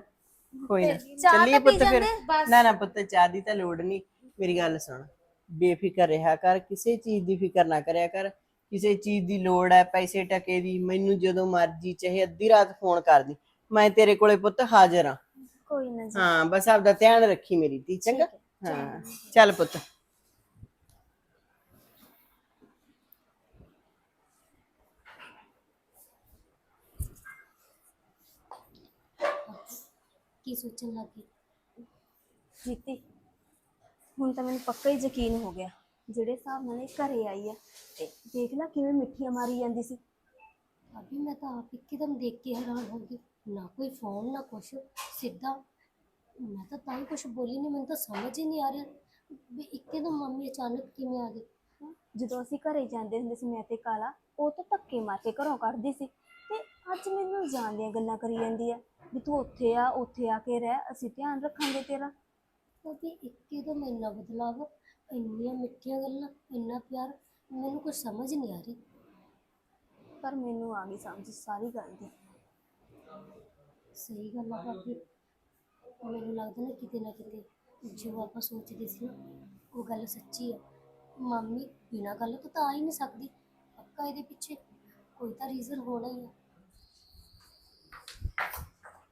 ਕੋਈ ਨਾ। ਤੇ ਚਾਹ ਚੱਲੀਏ ਤਾਂ ਪੀ ਪੁੱਤ ਫਿਰ। ਜਾਂਦੇ? ਨਾ ਨਾ ਪੁੱਤ ਚਾਹ ਦੀ ਤਾਂ ਲੋੜ ਨਹੀਂ। ਮੇਰੀ ਗੱਲ ਸੁਣ। ਬੇਫਿਕਰ ਰਿਹਾ ਕਰ ਕਿਸੇ ਚੀਜ਼ ਦੀ ਫਿਕਰ ਨਾ ਕਰਿਆ ਕਰ। ਕਿਸੇ ਚੀਜ਼ ਦੀ ਲੋੜ ਹੈ ਪੈਸੇ ਟਕੇ ਦੀ ਮੈਨੂੰ ਜਦੋਂ ਮਰਜ਼ੀ ਚਾਹੇ ਅੱਧੀ ਰਾਤ ਫੋਨ ਕਰ ਦੀ ਮੈਂ ਤੇਰੇ ਕੋਲੇ ਪੁੱਤ ਹਾਜ਼ਰ ਹਾਂ। ਕੋਈ ਨਾ ਜੀ। ਹਾਂ ਬਸ ਆਪਦਾ ਧਿਆਨ ਰੱਖੀ ਮੇਰੀ ਧੀ ਚੰਗਾ। ਹਾਂ ਚੱਲ ਪੁੱਤ। ਕੀ ਸੋਚਣ ਲੱਗੇ? ਜੀਤੀ ਹੁਣ ਤਾਂ ਮੈਨੂੰ ਪੱਕਾ ਹੀ ਯਕੀਨ ਹੋ ਗਿਆ। ਜਿਹੜੇ ਹਿਸਾਬ ਨਾਲ ਇਹ ਘਰੇ ਆਈ ਆ ਤੇ ਦੇਖ ਲੈ ਕਿਵੇਂ ਮਿੱਠੀਆਂ ਮਾਰੀ ਜਾਂਦੀ ਸੀ। ਭਾਬੀ ਮੈਂ ਤਾਂ ਆਪ ਇੱਕਦਮ ਦੇਖ ਕੇ ਹੈਰਾਨ ਹੋ ਗਈ। ਨਾ ਕੋਈ ਫੋਨ ਨਾ ਕੁਛ ਸਿੱਧਾ। ਮੈਂ ਤਾਂ ਤਾਂ ਹੀ ਕੁਛ ਬੋਲੀ ਨਹੀਂ ਮੈਨੂੰ ਤਾਂ ਸਮਝ ਹੀ ਨਹੀਂ ਆ ਰਿਹਾ ਵੀ ਇੱਕਦਮ ਮੰਮੀ ਅਚਾਨਕ ਕਿਵੇਂ ਆ ਗਈ। ਜਦੋਂ ਅਸੀਂ ਘਰੇ ਜਾਂਦੇ ਹੁੰਦੇ ਸੀ ਮੈਂ ਤੇ ਕਾਲਾ ਉਹ ਤਾਂ ਧੱਕੇ ਮਾਰ ਕੇ ਘਰੋਂ ਕੱਢਦੀ ਸੀ। ਤੇ ਅੱਜ ਮੈਨੂੰ ਜਾਣ ਦੀਆਂ ਗੱਲਾਂ ਕਰੀ ਜਾਂਦੀ ਆ ਵੀ ਤੂੰ ਉੱਥੇ ਆ ਉੱਥੇ ਆ ਕੇ ਰਹਿ ਅਸੀਂ ਧਿਆਨ ਰੱਖਾਂਗੇ ਤੇਰਾ। ਭਾਬੀ ਇੱਕਦਮ ਇੰਨਾ ਬਦਲਾਵ ਇੰਨੀਆਂ ਮਿੱਠੀਆਂ ਗੱਲਾਂ ਇੰਨਾ ਪਿਆਰ ਮੈਨੂੰ ਕੁਝ ਸਮਝ ਨਹੀਂ ਆ ਰਹੀ। ਪਰ ਮੈਨੂੰ ਆ ਗਈ ਸਮਝ ਸਾਰੀ ਗੱਲ ਦੀ। ਸਹੀ ਗੱਲ ਆ ਭਾਬੀ। ਮੈਨੂੰ ਲੱਗਦਾ ਨਾ ਕਿਤੇ ਨਾ ਕਿਤੇ ਜੋ ਆਪਾਂ ਸੋਚਦੇ ਸੀ ਨਾ ਉਹ ਗੱਲ ਸੱਚੀ ਆ। ਮੰਮੀ ਬਿਨਾਂ ਗੱਲ ਤੋਂ ਤਾਂ ਆ ਹੀ ਨਹੀਂ ਸਕਦੀ। ਪੱਕਾ ਇਹਦੇ ਪਿੱਛੇ ਕੋਈ ਤਾਂ ਰੀਜ਼ਨ ਹੋਣਾ ਹੀ ਆ।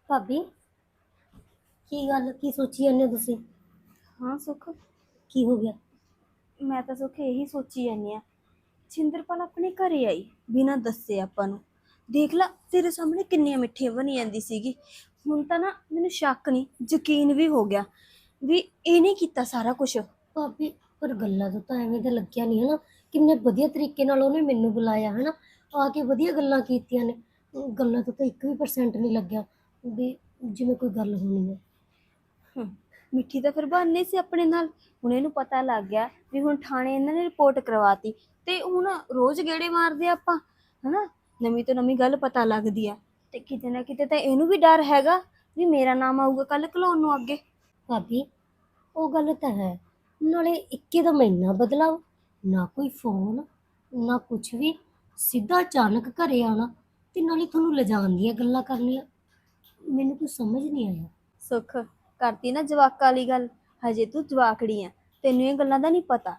ਭਾਬੀ ਕੀ ਗੱਲ ਕੀ ਸੋਚੀ ਜਾਂਦੇ ਹੋ ਤੁਸੀਂ? ਹਾਂ ਸੁੱਖ। ਕੀ ਹੋ ਗਿਆ? ਮੈਂ ਤਾਂ ਸੁੱਖ ਇਹੀ ਸੋਚੀ ਜਾਂਦੀ ਆ ਛਿੰਦਰਪਾਲ ਆਪਣੇ ਘਰੇ ਆਈ ਬਿਨਾਂ ਦੱਸੇ ਆਪਾਂ ਨੂੰ। ਦੇਖ ਲੈ ਤੇਰੇ ਸਾਹਮਣੇ ਕਿੰਨੀਆਂ ਮਿੱਠੀਆਂ ਬਣੀ ਜਾਂਦੀ ਸੀਗੀ। ਹੁਣ ਤਾਂ ਨਾ ਮੈਨੂੰ ਸ਼ੱਕ ਨਹੀਂ ਯਕੀਨ ਵੀ ਹੋ ਗਿਆ ਵੀ ਇਹਨੇ ਕੀਤਾ ਸਾਰਾ ਕੁਝ ਭਾਬੀ ਪਰ ਗੱਲਾਂ ਤੋਂ ਤਾਂ ਐਵੇਂ ਦਾ ਲੱਗਿਆ ਨਹੀਂ ਹਨਾ। ਕਿੰਨੇ ਵਧੀਆ ਤਰੀਕੇ ਨਾਲ ਉਹਨੇ ਮੈਨੂੰ ਬੁਲਾਇਆ ਹਨਾ। ਆ ਕੇ ਵਧੀਆ ਗੱਲਾਂ ਕੀਤੀਆਂ ਨੇ। ਗੱਲਾਂ ਤੋਂ ਤਾਂ 1% ਨਹੀਂ ਲੱਗਿਆ ਵੀ ਜਿਵੇਂ ਕੋਈ ਗੱਲ ਹੋਣੀ ਹੈ। ਹਮ, ਮਿੱਠੀ ਤਾਂ ਫਿਰ ਬਹਾਨੇ ਸੀ ਆਪਣੇ ਨਾਲ। ਹੁਣ ਇਹਨੂੰ ਪਤਾ ਲੱਗ ਗਿਆ ਵੀ ਹੁਣ ਥਾਣੇ ਇਹਨਾਂ ਨੇ ਰਿਪੋਰਟ ਕਰਵਾਤੀ। ਤੇ ਹੁਣ ਰੋਜ਼ ਗੇੜੇ ਮਾਰਦੇ ਆਪਾਂ ਹਨਾ? ਨਵੀਂ ਤੋਂ ਨਵੀਂ ਗੱਲ ਪਤਾ ਲੱਗਦੀ ਆ। ਤੇ ਕਿਤੇ ਨਾ ਕਿਤੇ ਤਾਂ ਇਹਨੂੰ ਵੀ ਡਰ ਹੈਗਾ ਵੀ ਮੇਰਾ ਨਾਮ ਆਊਗਾ ਕੱਲ ਘਲਾਉਣ ਨੂੰ ਅੱਗੇ। ਭਾਬੀ ਉਹ ਗੱਲ ਤਾਂ ਹੈ। ਨਾਲੇ ਇੱਕੇ ਦਾ ਇੰਨਾ ਬਦਲਾਵ ਨਾ ਕੋਈ ਫੋਨ ਨਾ ਕੁਝ ਵੀ ਸਿੱਧਾ ਅਚਾਨਕ ਘਰੇ ਆਣਾ ਤੇ ਨਾਲੇ ਤੁਹਾਨੂੰ ਲਿਜਾਣ ਦੀਆਂ ਗੱਲਾਂ ਕਰਨੀਆਂ। ਮੈਨੂੰ ਕੁਝ ਸਮਝ ਨਹੀਂ ਆਇਆ। ਸੁੱਖ ਕਰਤੀ ਨਾ ਜਵਾਕਾਂ ਵਾਲੀ ਗੱਲ ਹਜੇ ਤੂੰ ਜਵਾਕੜੀ ਆ ਤੈਨੂੰ ਇਹ ਗੱਲਾਂ ਦਾ ਨਹੀਂ ਪਤਾ।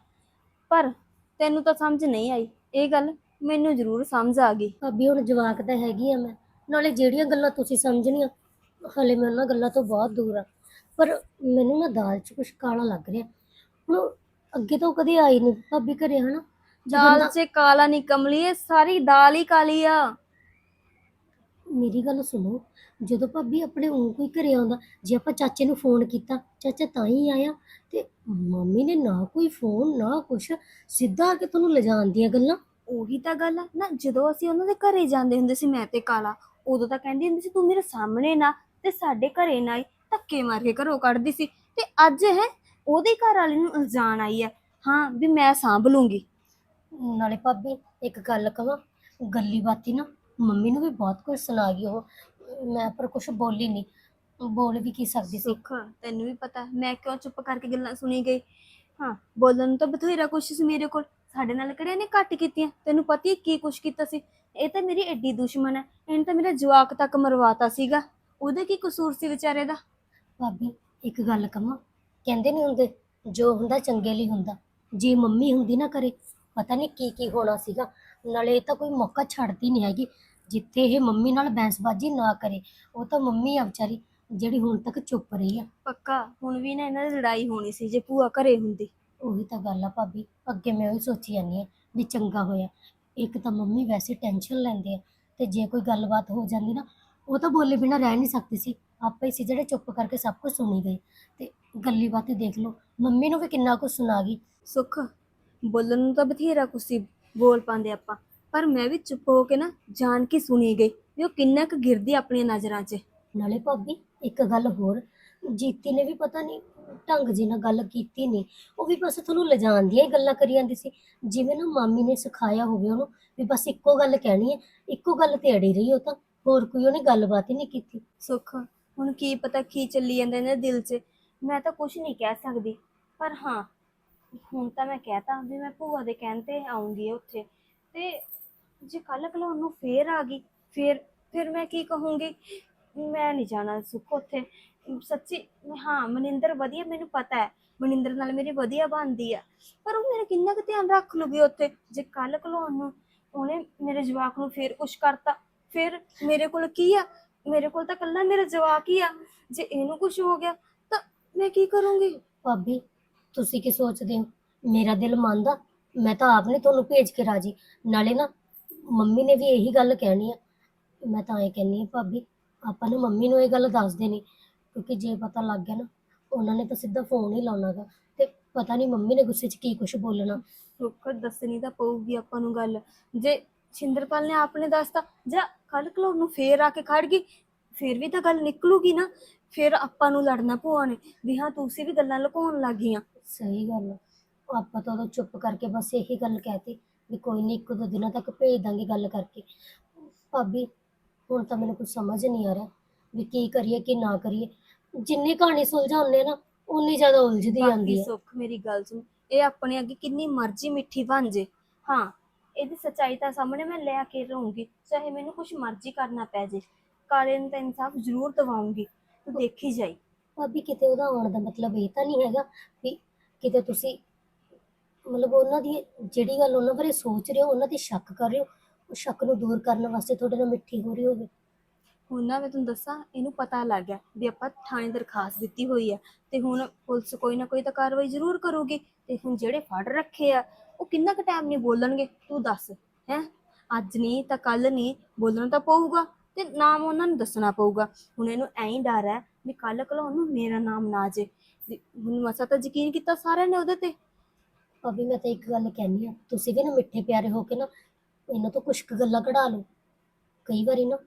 ਪਰ ਤੈਨੂੰ ਤਾਂ ਸਮਝ ਨਹੀਂ ਆਈ ਇਹ ਗੱਲ ਮੈਨੂੰ ਜ਼ਰੂਰ ਸਮਝ ਆ ਗਈ। ਭਾਬੀ ਹੁਣ ਜਵਾਕ ਤਾਂ ਹੈਗੀ ਆ ਮੈਂ ਨਾਲੇ ਜਿਹੜੀਆਂ ਗੱਲਾਂ ਤੁਸੀਂ ਸਮਝਣੀਆਂ ਹਲੇ ਮੈਂ ਉਹਨਾਂ ਗੱਲਾਂ ਤੋਂ ਬਹੁਤ ਦੂਰ ਆ। ਪਰ ਮੈਨੂੰ ਨਾ ਦਾਲ 'ਚ ਕੁਝ ਕਾਲਾ ਲੱਗ ਰਿਹਾ। ਹੁਣ ਅੱਗੇ ਤੋਂ ਕਦੇ ਆਈ ਨਹੀਂ ਭਾਬੀ ਘਰੇ ਹਨਾ? ਦਾਲ 'ਚ ਕਾਲਾ ਨਹੀਂ ਕਮਲੀ ਇਹ ਸਾਰੀ ਦਾਲ ਹੀ ਕਾਲੀ ਆ। ਮੇਰੀ ਗੱਲ ਸੁਣੋ ਜਦੋਂ ਭਾਬੀ ਆਪਣੇ ਉਹ ਕੋਈ ਘਰੇ ਆਉਂਦਾ ਜੇ ਆਪਾਂ ਚਾਚੇ ਨੂੰ ਫੋਨ ਕੀਤਾ ਚਾਚਾ ਤਾਂ ਹੀ ਆਇਆ ਤੇ ਮੰਮੀ ਨੇ ਨਾ ਕੋਈ ਫੋਨ ਨਾ ਕੁਛ ਸਿੱਧਾ ਆ ਕੇ ਤੁਹਾਨੂੰ ਲਿਜਾਣ ਦੀਆਂ ਗੱਲਾਂ? ਉਹੀ ਤਾਂ ਗੱਲ ਆ। ਨਾ ਜਦੋਂ ਅਸੀਂ ਉਹਨਾਂ ਦੇ ਘਰੇ ਜਾਂਦੇ ਹੁੰਦੇ ਸੀ ਮੈਂ ਤੇ ਕਾਲਾ ਉਦੋਂ ਤਾਂ ਕਹਿੰਦੀ ਹੁੰਦੀ ਸੀ ਤੂੰ ਮੇਰੇ ਸਾਹਮਣੇ ਨਾ ਤੇ ਸਾਡੇ ਘਰੇ ਨਾ ਆਈ ਧੱਕੇ ਮਾਰ ਕੇ ਘਰੋਂ ਕੱਢਦੀ ਸੀ। ਤੇ ਅੱਜ ਹੈ ਉਹਦੇ ਘਰ ਵਾਲੇ ਨੂੰ ਇਲਜ਼ਾਮ ਆਈ ਹੈ ਹਾਂ ਵੀ ਮੈਂ ਸਾਂਭ ਲੂੰਗੀ। ਨਾਲੇ ਭਾਬੀ ਇੱਕ ਗੱਲ ਕਹਾਂ ਗੱਲੀ ਬਾਤੀ ਨਾ ਮੰਮੀ ਨੂੰ ਵੀ ਬਹੁਤ ਕੁਝ ਸੁਣਾ ਗਈ ਉਹ ਮੈਂ ਪਰ ਕੁਝ ਬੋਲੀ ਨਹੀਂ ਬੋਲ ਵੀ ਕੀ ਸਕਦੀ ਸੀ। ਸੁੱਖ ਤੈਨੂੰ ਵੀ ਪਤਾ ਮੈਂ ਕਿਉਂ ਚੁੱਪ ਕਰਕੇ ਗੱਲਾਂ ਸੁਣੀ ਗਈ? ਹਾਂ। ਬੋਲਣ ਨੂੰ ਤਾਂ ਬਥੇਰਾ ਕੁਛ ਸੀ ਮੇਰੇ ਕੋਲ ਸਾਡੇ ਨਾਲ ਕਿਹੜਿਆਂ ਨੇ ਘੱਟ ਕੀਤੀਆਂ? ਤੈਨੂੰ ਪਤਾ ਹੀ ਕੀ ਕੁਛ ਕੀਤਾ ਸੀ? ਇਹ ਤਾਂ ਮੇਰੀ ਐਡੀ ਦੁਸ਼ਮਣ ਹੈ ਇਹਨੇ ਤਾਂ ਮੇਰਾ ਜਵਾਕ ਤੱਕ ਮਰਵਾਤਾ ਸੀਗਾ। ਉਹਦੇ ਕੀ ਕਸੂਰ ਸੀ ਵਿਚਾਰੇ ਦਾ? ਭਾਬੀ ਇੱਕ ਗੱਲ ਕਹਾਂ ਕਹਿੰਦੇ ਨਹੀਂ ਹੁੰਦੇ ਜੋ ਹੁੰਦਾ ਚੰਗੇ ਲਈ ਹੁੰਦਾ ਜੇ ਮੰਮੀ ਹੁੰਦੀ ਨਾ ਕਰੇ ਪਤਾ ਨਹੀਂ ਕੀ ਕੀ ਹੋਣਾ ਸੀਗਾ। ਨਾਲੇ ਇਹ ਤਾਂ ਕੋਈ ਮੌਕਾ ਛੱਡਦੀ ਨਹੀਂ ਹੈਗੀ ਜਿੱਥੇ ਇਹ ਮੰਮੀ ਨਾਲ ਬੈਂਸਬਾਜੀ ਨਾ ਕਰੇ ਉਹ ਤਾਂ ਮੰਮੀ ਆ ਵਿਚਾਰੀ ਜਿਹੜੀ ਹੁਣ ਤੱਕ ਚੁੱਪ ਰਹੀ ਆ। ਪੱਕਾ ਹੁਣ ਵੀ ਨਾ ਇਹਨਾਂ ਦੀ ਲੜਾਈ ਹੋਣੀ ਸੀ ਜੇ ਭੂਆ ਘਰੇ ਹੁੰਦੀ। ਉਹੀ ਤਾਂ ਗੱਲ ਆ ਭਾਬੀ ਅੱਗੇ ਮੈਂ ਉਹੀ ਸੋਚੀ ਜਾਂਦੀ ਆ ਵੀ ਚੰਗਾ ਹੋਇਆ। ਇੱਕ ਤਾਂ ਮੰਮੀ ਵੈਸੇ ਟੈਨਸ਼ਨ ਲੈਂਦੇ ਆ ਤੇ ਜੇ ਕੋਈ ਗੱਲਬਾਤ ਹੋ ਜਾਂਦੀ ਨਾ ਉਹ ਤਾਂ ਬੋਲੇ ਬਿਨਾ ਰਹਿ ਨਹੀਂ ਸਕਦੀ ਸੀ। ਆਪੇ ਸੀ ਜਿਹੜੇ ਚੁੱਪ ਕਰਕੇ ਸਭ ਕੁਝ ਸੁਣੀ ਗਏ। ਤੇ ਗੱਲੀ ਬਾਤ ਦੇਖ ਲਓ ਮੰਮੀ ਨੂੰ ਵੀ ਕਿੰਨਾ ਕੁਝ ਸੁਣਾ ਗਈ। ਸੁੱਖ ਬੋਲਣ ਨੂੰ ਤਾਂ ਬਥੇਰਾ ਕੁਛ ਸੀ। ਬੋਲ ਪਾਉਂਦੇ ਆਪਾਂ। ਪਰ ਮੈਂ ਵੀ ਚੁੱਪ ਹੋ ਕੇ ਨਾ ਜਾਣ ਕੇ ਸੁਣੀ ਗਈ ਵੀ ਉਹ ਕਿੰਨਾ ਕੁ ਗਿਰਦੀ ਆਪਣੀਆਂ ਨਜ਼ਰਾਂ 'ਚ। ਨਾਲੇ ਭਾਬੀ ਇੱਕ ਗੱਲ ਹੋਰ ਜੀਤੀ ਨੇ ਵੀ ਪਤਾ ਨਹੀਂ ਢੰਗ ਜੀ ਨਾਲ ਗੱਲ ਕੀਤੀ ਨਹੀਂ ਉਹ ਵੀ ਬਸ ਤੁਹਾਨੂੰ ਲਿਜਾਣ ਦੀਆਂ ਹੀ ਗੱਲਾਂ ਕਰੀ ਜਾਂਦੀ ਸੀ। ਜਿਵੇਂ ਨਾ ਮਾਮੀ ਨੇ ਸਿਖਾਇਆ ਹੋਵੇ ਉਹਨੂੰ ਵੀ ਬਸ ਇੱਕੋ ਗੱਲ ਕਹਿਣੀ ਹੈ ਇੱਕੋ ਗੱਲ ਤੇ ਅੜੀ ਰਹੀ ਉਹ ਤਾਂ ਹੋਰ ਕੋਈ ਉਹਨੇ ਗੱਲਬਾਤ ਹੀ ਨਹੀਂ ਕੀਤੀ। ਸੁੱਖ ਹੁਣ ਕੀ ਪਤਾ ਕੀ ਚੱਲੀ ਜਾਂਦਾ ਇਹਨਾਂ ਦੇ ਦਿਲ 'ਚ। ਮੈਂ ਤਾਂ ਕੁਝ ਨਹੀਂ ਕਹਿ ਸਕਦੀ। ਪਰ ਹਾਂ ਹੁਣ ਤਾਂ ਮੈਂ ਕਹਿਤਾ ਵੀ ਮੈਂ ਭੂਆ ਦੇ ਕਹਿਣ ਤੇ ਆਉਂਗੀ ਉੱਥੇ। ਤੇ ਜੇ ਕੱਲ ਕਲਾਉਣ ਨੂੰ ਫੇਰ ਆ ਗਈ, ਫੇਰ, ਫਿਰ ਮੈਂ ਕੀ ਕਹੂੰਗੀ? ਮੈਂ ਨਹੀਂ ਜਾਣਾ ਸੁੱਖ ਉੱਥੇ। ਸੱਚੀ, ਹਾਂ, ਮਨਿੰਦਰ ਵਧੀਆ ਮੈਨੂੰ ਪਤਾ ਹੈ। ਮਨਿੰਦਰ ਨਾਲ ਮੇਰੀ ਵਧੀਆ ਬਣਦੀ ਆ। ਪਰ ਉਹ ਮੇਰਾ ਕਿੰਨਾ ਕੁ ਧਿਆਨ ਰੱਖ ਲੂਗੀ ਉੱਥੇ? ਜੇ ਕੱਲ ਕਲਾਉਣ ਨੂੰ ਉਹਨੇ ਮੇਰੇ ਜਵਾਕ ਨੂੰ ਫੇਰ ਕੁਛ ਕਰਤਾ, ਫਿਰ ਮੇਰੇ ਕੋਲ ਕੀ ਆ? ਮੇਰੇ ਕੋਲ ਤਾਂ ਕੱਲਾ ਮੇਰਾ ਜਵਾਕ ਹੀ ਆ। ਜੇ ਇਹਨੂੰ ਕੁਝ ਹੋ ਗਿਆ, ਤਾਂ ਮੈਂ ਕੀ ਕਰੂੰਗੀ? ਭਾਬੀ ਤੁਸੀਂ ਕੀ ਸੋਚਦੇ ਹੋ? ਮੇਰਾ ਦਿਲ ਮੰਨਦਾ, ਮੈਂ ਤਾਂ ਆਪ ਨੇ ਤੁਹਾਨੂੰ ਭੇਜ ਕੇ ਰਾਜੀ। ਨਾਲੇ ਨਾ, ਮੰਮੀ ਨੇ ਵੀ ਇਹੀ ਗੱਲ ਕਹਿਣੀ ਆ। ਮੈਂ ਤਾਂ ਇਹ ਕਹਿੰਨੀ ਆ, ਭਾਬੀ, ਆਪਾਂ ਨੂੰ ਮੰਮੀ ਨੂੰ ਇਹ ਗੱਲ ਦੱਸ ਦੇਣੀ ਕਿਉਂਕਿ ਜੇ ਪਤਾ ਲੱਗ ਗਿਆ ਨਾ, ਉਹਨਾਂ ਨੇ ਤਾਂ ਸਿੱਧਾ ਫੋਨ ਹੀ ਲਾਉਣਾਗਾ ਤੇ ਪਤਾ ਨਹੀਂ ਮੰਮੀ ਨੇ ਗੁੱਸੇ 'ਚ ਕੀ ਕੁਝ ਬੋਲਣਾ। ਰੁੱਖ ਦੱਸਣੀ ਤਾਂ ਪਊਗੀ ਆਪਾਂ ਨੂੰ ਗੱਲ। ਜੇ ਛਿੰਦਰਪਾਲ ਨੇ ਆਪਨੇ ਦੱਸਤਾ, ਜਾਂ ਕੱਲ ਕਲੋ ਨੂੰ ਫੇਰ ਆ ਕੇ ਖੜ ਗਈ, ਫੇਰ ਵੀ ਤਾਂ ਗੱਲ ਨਿਕਲੂਗੀ ਨਾ। ਫਿਰ ਆਪਾਂ ਨੂੰ ਲੜਨਾ ਭੂਆ ਨੇ, ਵੀ ਹਾਂ, ਤੁਸੀਂ ਵੀ ਗੱਲਾਂ ਲੁਕਾਉਣ ਲੱਗ ਗਈਆਂ। ਸਹੀ ਗੱਲ ਆ। ਆਪਾਂ ਤਾਂ ਉਦੋਂ ਚੁੱਪ ਕਰਕੇ ਬਸ ਇਹੀ ਗੱਲ ਕਹਿਤੀ ਵੀ ਕੋਈ ਨਹੀਂ ਇੱਕ ਦੋ ਦਿਨਾਂ ਤੱਕ ਭੇਜ ਦਾਂਗੇ ਗੱਲ ਕਰਕੇ। ਭਾਬੀ ਹੁਣ ਤਾਂ ਮੈਨੂੰ ਕੁਝ ਸਮਝ ਨਹੀਂ ਆ ਰਿਹਾ ਵੀ ਕੀ ਕਰੀਏ ਕੀ ਨਾ ਕਰੀਏ। ਜਿੰਨੀ ਕਹਾਣੀ ਸੁਲਝਾਉਂਦੇ ਨਾ ਉਨੀ ਜ਼ਿਆਦਾ ਉਲਝਦੀ ਜਾਂਦੀ ਬਾਕੀ ਹੈ ਸੁੱਖ ਮੇਰੀ ਗੱਲ ਸੁਣ ਇਹ ਆਪਣੇ ਅੱਗੇ ਕਿੰਨੀ ਮਰਜ਼ੀ ਮਿੱਠੀ ਬਣ ਜੇ। ਹਾਂ ਇਹਦੀ ਸੱਚਾਈ ਤਾਂ ਸਾਹਮਣੇ ਮੈਂ ਲੈ ਕੇ ਰਹੂੰਗੀ ਚਾਹੇ ਮੈਨੂੰ ਕੁਝ ਮਰਜ਼ੀ ਕਰਨਾ ਪੈ ਜੇ। ਕਾਲੇ ਨੂੰ ਤਾਂ ਇਨਸਾਫ ਜ਼ਰੂਰ ਦਿਵਾਉਂਗੀ ਤੂੰ ਦੇਖੀ ਜਾਈ। ਭਾਬੀ ਕਿਤੇ ਉਹਦਾ ਆਉਣ ਦਾ ਮਤਲਬ ਇਹ ਤਾਂ ਨਹੀਂ ਹੈਗਾ ਵੀ ਕਿਤੇ ਤੁਸੀਂ ਮਤਲਬ ਉਹਨਾਂ ਦੀ ਜਿਹੜੀ ਗੱਲ ਉਹਨਾਂ ਬਾਰੇ ਸੋਚ ਰਹੇ ਹੋ, ਉਹਨਾਂ ਤੇ ਸ਼ੱਕ ਕਰ ਰਹੇ ਹੋ, ਉਹ ਸ਼ੱਕ ਨੂੰ ਦੂਰ ਕਰਨ ਵਾਸਤੇ ਤੁਹਾਡੇ ਨਾਲ ਮਿੱਠੀ ਹੋ ਰਹੀ ਹੋਵੇ? ਹੁਣ ਨਾ ਮੈਂ ਤੁਹਾਨੂੰ ਦੱਸਾਂ, ਇਹਨੂੰ ਪਤਾ ਲੱਗ ਗਿਆ ਵੀ ਆਪਾਂ ਥਾਣੇ ਦਰਖਾਸਤ ਦਿੱਤੀ ਹੋਈ ਆ ਤੇ ਹੁਣ ਪੁਲਿਸ ਕੋਈ ਨਾ ਕੋਈ ਤਾਂ ਕਾਰਵਾਈ ਜ਼ਰੂਰ ਕਰੂਗੀ ਤੇ ਹੁਣ ਜਿਹੜੇ ਫੜ ਰੱਖੇ ਆ, ਉਹ ਕਿੰਨਾ ਕੁ ਟਾਈਮ ਨਹੀਂ ਬੋਲਣਗੇ? ਤੂੰ ਦੱਸ, ਹੈ? ਅੱਜ ਨਹੀਂ ਤਾਂ ਕੱਲ ਨਹੀਂ, ਬੋਲਣਾ ਤਾਂ ਪਊਗਾ ਤੇ ਨਾਮ ਉਹਨਾਂ ਨੂੰ ਦੱਸਣਾ ਪਊਗਾ। ਹੁਣ ਇਹਨੂੰ ਐਂ ਡਰ ਹੈ ਵੀ ਕੱਲ ਕੱਲ ਉਹਨੂੰ ਮੇਰਾ ਨਾਮ ਨਾ ਜੇ। ਹੁਣ ਮਸਾ ਤਾਂ ਯਕੀਨ ਕੀਤਾ ਸਾਰਿਆਂ ਨੇ ਉਹਦੇ ਤੇ। ਭਾਬੀ ਮੈਂ ਤਾਂ ਇੱਕ ਗੱਲ ਕਹਿਨੀ ਆ ਤੁਸੀਂ ਵੀ ਨਾ ਮਿੱਠੇ ਪਿਆਰੇ ਹੋ ਕੇ ਨਾ ਇਹਨਾਂ ਤੋਂ ਕੁਛ ਕੁ ਗੱਲਾਂ ਕਢਾ ਲਓ। ਕਈ ਵਾਰੀ ਨਾ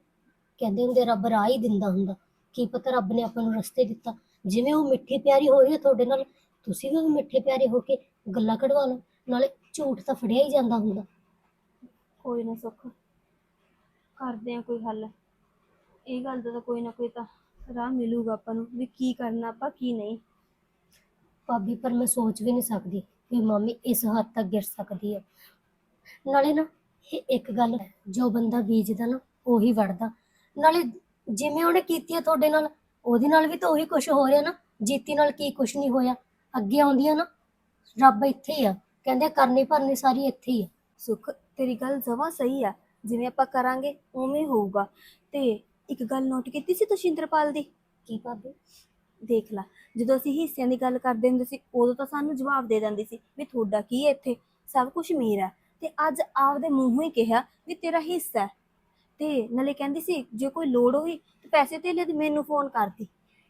ਕਹਿੰਦੇ ਹੁੰਦੇ ਰੱਬ ਰਾਹ ਹੀ ਦਿੰਦਾ ਹੁੰਦਾ। ਕੀ ਪਤਾ ਰੱਬ ਨੇ ਆਪਾਂ ਨੂੰ ਰਸਤੇ ਦਿੱਤਾ। ਜਿਵੇਂ ਉਹ ਮਿੱਠੀ ਪਿਆਰੀ ਹੋ ਰਹੀ ਹੈ ਤੁਹਾਡੇ ਨਾਲ ਤੁਸੀਂ ਵੀ ਮਿੱਠੇ ਪਿਆਰੇ ਹੋ ਕੇ ਗੱਲਾਂ ਕਢਵਾ ਲਓ। ਨਾਲੇ ਝੂਠ ਤਾਂ ਫੜਿਆ ਹੀ ਜਾਂਦਾ ਹੁੰਦਾ। ਕੋਈ ਨਾ ਸੁੱਖ ਕਰਦੇ ਆ ਕੋਈ ਹੱਲ। ਇਹ ਗੱਲ ਦਾ ਤਾਂ ਕੋਈ ਨਾ ਕੋਈ ਤਾਂ ਰਾਹ ਮਿਲੂਗਾ ਆਪਾਂ ਨੂੰ ਵੀ ਕੀ ਕਰਨਾ ਆਪਾਂ ਕੀ ਨਹੀਂ। ਭਾਬੀ ਪਰ ਮੈਂ ਸੋਚ ਵੀ ਨਹੀਂ ਸਕਦੀ ਵੀ ਮੰਮੀ ਇਸ ਹੱਦ ਤੱਕ ਗਿਰ ਸਕਦੀ ਹੈ। ਨਾਲੇ ਨਾ ਇਹ ਇੱਕ ਗੱਲ ਹੈ, ਜੋ ਬੰਦਾ ਬੀਜਦਾ ਨਾ ਉਹੀ ਵੜਦਾ। ਨਾਲੇ ਜਿਵੇਂ ਉਹਨੇ ਕੀਤੀ ਹੈ ਤੁਹਾਡੇ ਨਾਲ ਉਹਦੇ ਨਾਲ ਵੀ ਤਾਂ ਉਹੀ ਕੁਝ ਹੋ ਰਿਹਾ ਨਾ। ਜੀਤੀ ਨਾਲ ਕੀ ਕੁਝ ਨਹੀਂ ਹੋਇਆ। ਅੱਗੇ ਆਉਂਦੀਆਂ ਨਾ ਰੱਬ ਇੱਥੇ ਹੀ ਆ। ਕਹਿੰਦੇ ਕਰਨੀ ਭਰਨੀ ਸਾਰੀ ਇੱਥੇ ਹੀ ਆ। ਸੁੱਖ ਤੇਰੀ ਗੱਲ ਜਮਾਂ ਸਹੀ ਆ। ਜਿਵੇਂ ਆਪਾਂ ਕਰਾਂਗੇ ਉਵੇਂ ਹੋਊਗਾ। ਤੇ ਇੱਕ ਗੱਲ ਨੋਟ ਕੀਤੀ ਸੀ ਤੁਸੀਂ ਇੰਦਰਪਾਲ ਦੀ? ਕੀ ਭਾਬੀ? ਦੇਖ ਲਾ। ਜਦੋਂ ਅਸੀਂ ਹਿੱਸਿਆਂ ਦੀ ਗੱਲ ਕਰਦੇ ਹੁੰਦੇ ਸੀ, ਉਦੋਂ ਤਾਂ ਸਾਨੂੰ ਜਵਾਬ ਦੇ ਦਿੰਦੀ ਸੀ ਵੀ ਤੁਹਾਡਾ ਕੀ ਹੈ ਇੱਥੇ? ਸਭ ਕੁਝ ਮੇਰਾ ਹੈ। ਤੇ ਅੱਜ ਆਪਦੇ ਮੂੰਹੋਂ ਹੀ ਕਿਹਾ ਵੀ ਤੇਰਾ ਹਿੱਸਾ ਹੈ। ਤੇ ਨਾਲੇ ਕਹਿੰਦੀ ਸੀ, ਜੇ ਕੋਈ ਲੋੜ ਹੋਈ ਤੇ ਪੈਸੇ ਧੇਲੇ ਦੀ ਮੈਨੂੰ ਫੋਨ ਕਰਦੀ।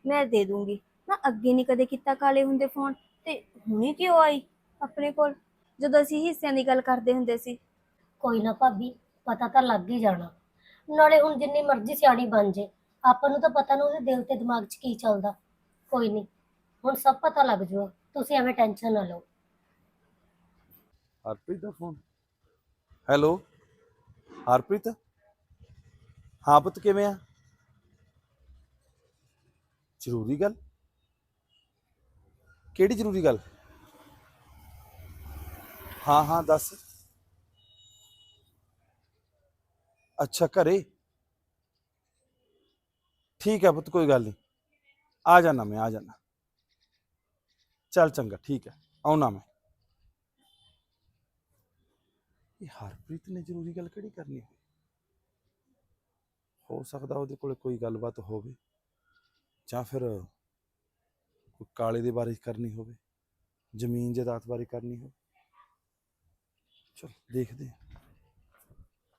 ਮੈਂ ਦੇ ਦੂੰਗੀ। ਨਾ ਅੱਗੇ ਨਹੀਂ ਕਦੇ ਕੀਤਾ ਕਾਲੇ ਹੁੰਦੇ ਫੋਨ। ਤੇ ਹੁਣੇ ਕਿਉਂ ਆਈ ਆਪਣੇ ਕੋਲ? ਜਦੋਂ ਅਸੀਂ ਹਿੱਸਿਆਂ ਦੀ ਗੱਲ ਕਰਦੇ ਹੁੰਦੇ ਸੀ। ਕੋਈ ਨਾ ਭਾਬੀ, ਪਤਾ ਤਾਂ ਲੱਗ ਹੀ ਜਾਣਾ। ਨਾਲੇ ਹੁਣ ਜਿੰਨੀ ਮਰਜ਼ੀ ਸਿਆਣੀ ਬਣ ਜੇ, ਆਪਾਂ ਨੂੰ ਤਾਂ ਪਤਾ ਨਾ ਉਹਦੇ ਦਿਲ ਤੇ ਦਿਮਾਗ 'ਚ ਕੀ ਚੱਲਦਾ। ਕੋਈ ਨਹੀਂ। ਹੁਣ ਸਭ ਪਤਾ ਲੱਗ ਜੂਗਾ। ਤੁਸੀਂ ਐਵੇਂ ਟੈਨਸ਼ਨ ਨਾ ਲਓ। ਹਰਪ੍ਰੀਤ ਦਾ ਫੋਨ। ਹੈਲੋ? ਹਰਪ੍ਰੀਤ? ਹਾਂ ਪੁੱਤ, ਕਿਵੇਂ ਆ? ਜ਼ਰੂਰੀ ਗੱਲ? ਕਿਹੜੀ ਜ਼ਰੂਰੀ ਗੱਲ? ਹਾਂ ਹਾਂ, ਦੱਸ। ਅੱਛਾ, ਘਰੇ? ਠੀਕ ਹੈ ਪੁੱਤ, ਕੋਈ ਗੱਲ ਨਹੀਂ। ਆ ਜਾਣਾ ਮੈਂ, ਆ ਜਾਣਾ ਚੱਲ ਚੰਗਾ, ਠੀਕ ਹੈ ਆਉਣਾ ਮੈਂ। ਇਹ ਹਰਪ੍ਰੀਤ ਨੇ ਜ਼ਰੂਰੀ ਗੱਲ ਕਿਹੜੀ ਕਰਨੀ ਹੋਈ ਹੋ ਸਕਦਾ ਉਹਦੇ ਕੋਲ ਕੋਈ ਗੱਲਬਾਤ ਹੋਵੇ, ਜਾਂ ਫਿਰ ਕੋਈ ਕਾਲੇ ਦੇ ਬਾਰੇ ਕਰਨੀ ਹੋਵੇ, ਜ਼ਮੀਨ ਜਾਇਦਾਦ ਬਾਰੇ ਕਰਨੀ ਹੋਵੇ। ਚਲ, ਦੇਖਦੇ ਹਾਂ।